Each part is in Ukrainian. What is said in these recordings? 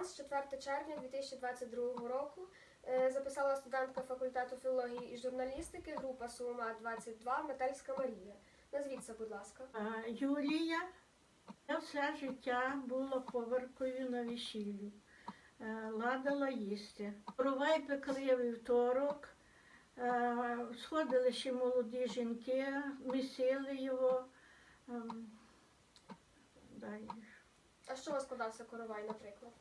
Аванс 4 червня 2022 року. Е, Записала студентка факультету філології і журналістики, група СУМА 22 Метельська Марія. Назвіться, будь ласка. Юлія, я все життя була поваркою на весіллю. Е, Ладила їсти. Коровай пекли вівторок, е, сходили ще молоді жінки, місили його. Ем, Далі. А що у вас складався коровай, наприклад?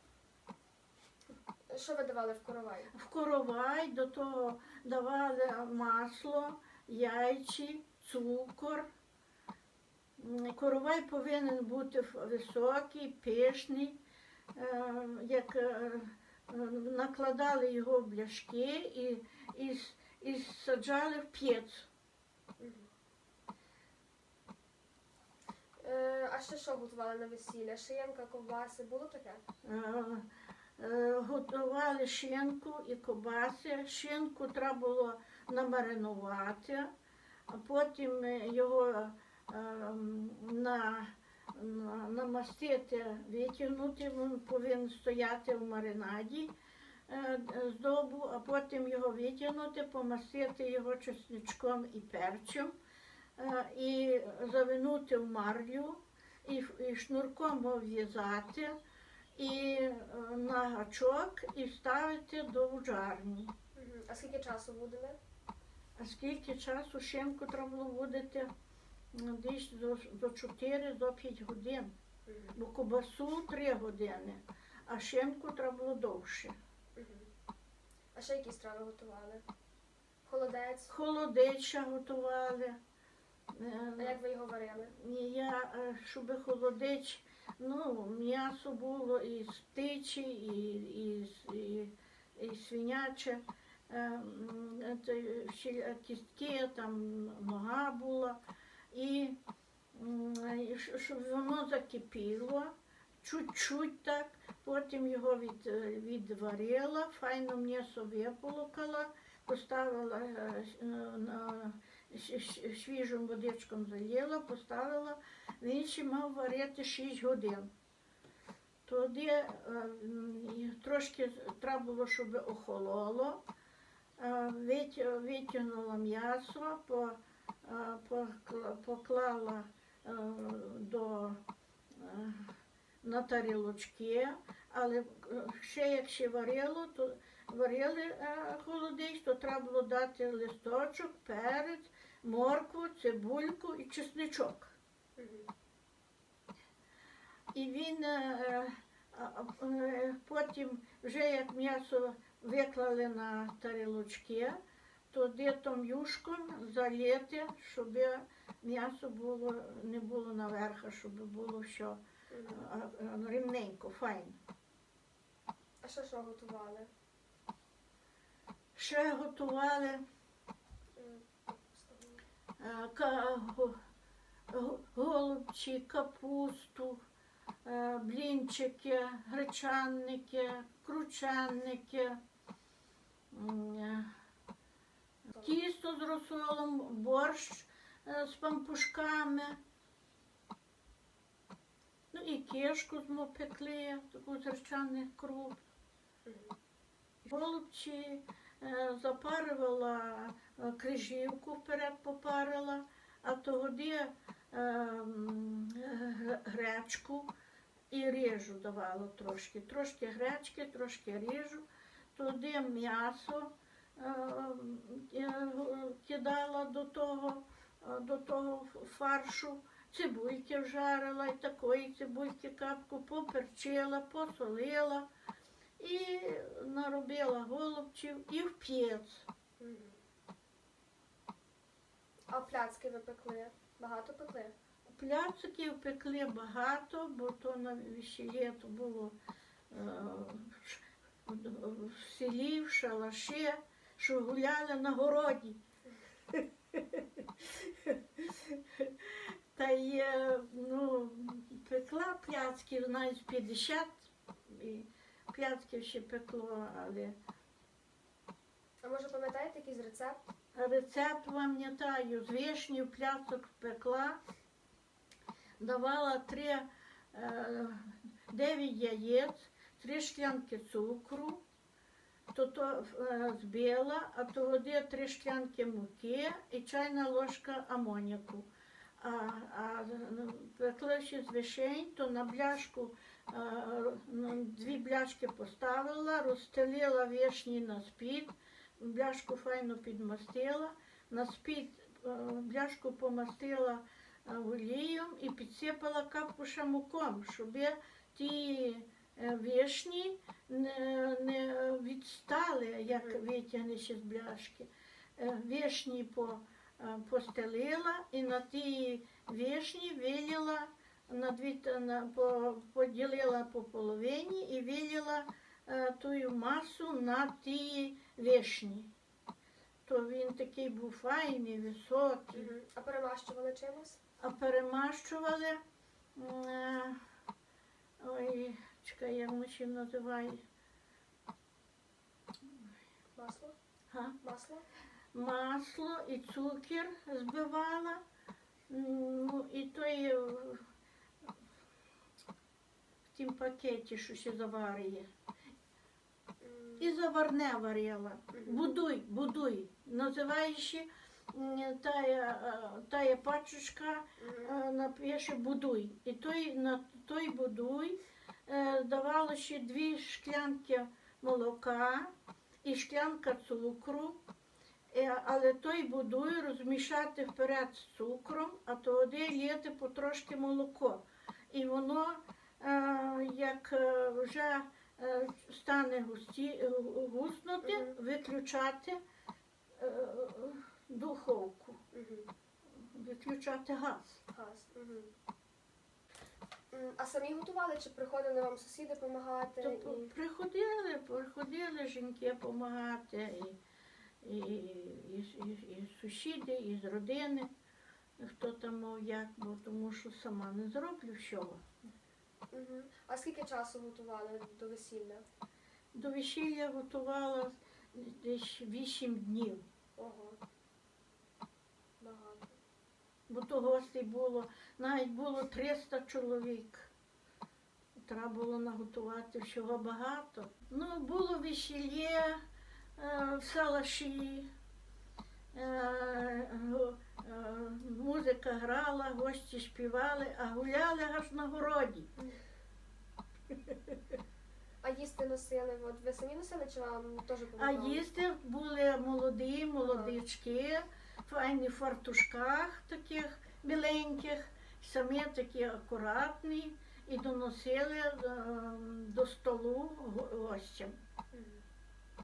Що ви давали в коровай? В коровай до того давали масло, яйці, цукор. Коровай повинен бути високий, пишний. Е, Як е, е, накладали його в бляшки і, і, і саджали в п'єц. Е, А ще що готували на весілля? Шиєнка, ковбаси, було таке? Е, шинку і кобаси. Шинку треба було намаринувати, а потім його е, на, на, намастити, витягнути, він повинен стояти в маринаді е, з добу, а потім його витягнути, помастити його чесничком і перцем е, і завинути в марлю і, і шнурком обв'язати і е, на гачок і ставити до вжарні. Мгм. А скільки часу будили? А скільки часу шинку треба було водити? Ну, Десь до, до 4 до 5 годин. Бо кобасу 3 години, а шинку треба було довше. Мгм. А ще які страви готували? Холодець. Холодеча готували. А Е, як ви його варили? Я, е, щоб холодеч, ну, м'ясо було і з птичі, і, і, і, і свиняче, е, ще кістки, там нога була, і щоб воно закипіло, чуть-чуть так, потім його від, е, відварила, файно м'ясо виполокала, поставила е, е, на свіжим водичком залила, поставила, він ще мав варити 6 годин. Тоді е, трошки треба було, щоб охололо. Е, Витягнула м'ясо, е, поклала до, на тарілочки, але е, ще як ще варило, то варили е, холодець, то треба було дати листочок, перець, моркву, цибульку і чесничок. І він е, потім, вже як м'ясо виклали на тарілочки, тоді том юшком залити, щоб м'ясо було, не було наверху, щоб було все рівненько, файно. Що що готували? Ще готували е, голубці, капусту, е, блінчики, гречанники, кручанники, е, тісто з розсолом, борщ з пампушками. Ну і кишку ми пекли, таку з гречаних круп. Голубці е, запарювала е, крижівку вперед попарила, а тоді е, гречку і ріжу давала трошки. Трошки гречки, трошки ріжу, туди м'ясо кидала до того, до того фаршу. Цибульки вжарила і такої цибульки капку поперчила, посолила і наробила голубців і в п'єц. А пляцки ви пекли? Багато пекли? Пляциків пекли багато, бо то на весіллі то було е, в селі, в шалаші, що гуляли на городі. Та е, ну, пекла пляцків навіть 50, і пляцків ще пекло, але А може пам'ятаєте якийсь рецепт? Рецепт пам'ятаю, з вишні в пляцок пекла, давала три, е, дев'ять яєць, три шклянки цукру, то то е, збила, а то води три шклянки муки і чайна ложка амоніку. А, а ну, з вишень, то на бляшку ну, дві бляшки поставила, розстелила вишні на спід, бляшку файно підмастила, на спід е, бляшку помастила е, олієм і підсипала капуша муком, щоб ті е, вишні не, не відстали, як витягнеш із бляшки. Вишні по, постелила і на ті вишні вилила на дві, на, по, поділила по половині і вилила е, тую масу на ті вишні. То він такий був файний, високий. Мгм. А перемащували чимось? А перемащували. е, Ой, чекай, як ще називає. Масло? Га? Масло? Масло і цукер збивала. Ну, і той е, в тім пакеті, що ще заварює. І заварне варила. Будуй, будуй. Називаєш м, тая, е, тая пачечка е, напише будуй. І той, на той будуй давало ще дві шклянки молока і шклянка цукру. Е, Але той будуй розмішати вперед з цукром, а тоді літи потрошки молоко. І воно, е, як е, вже стане густі, гуснути, виключати духовку, виключати газ. Газ. М, А самі готували чи приходили вам сусіди допомагати? І... приходили, приходили жінки допомагати, і, і, і, і, і сусіди, і з родини, хто там мов як, бо тому що сама не зроблю всього. А скільки часу готували до весілля? До весілля готувала десь вісім днів, Ого. Багато. бо то гостей було, навіть було 300 чоловік. Треба було наготувати всього багато. Ну, було весілля в салаші, е, е, музика грала, гості співали, а гуляли аж на городі. А їсти носили? От ви самі носили чи вам теж А їсти були молоді, молодички, файні в фартушках таких біленьких, самі такі акуратні, і доносили е, до столу го- гостям.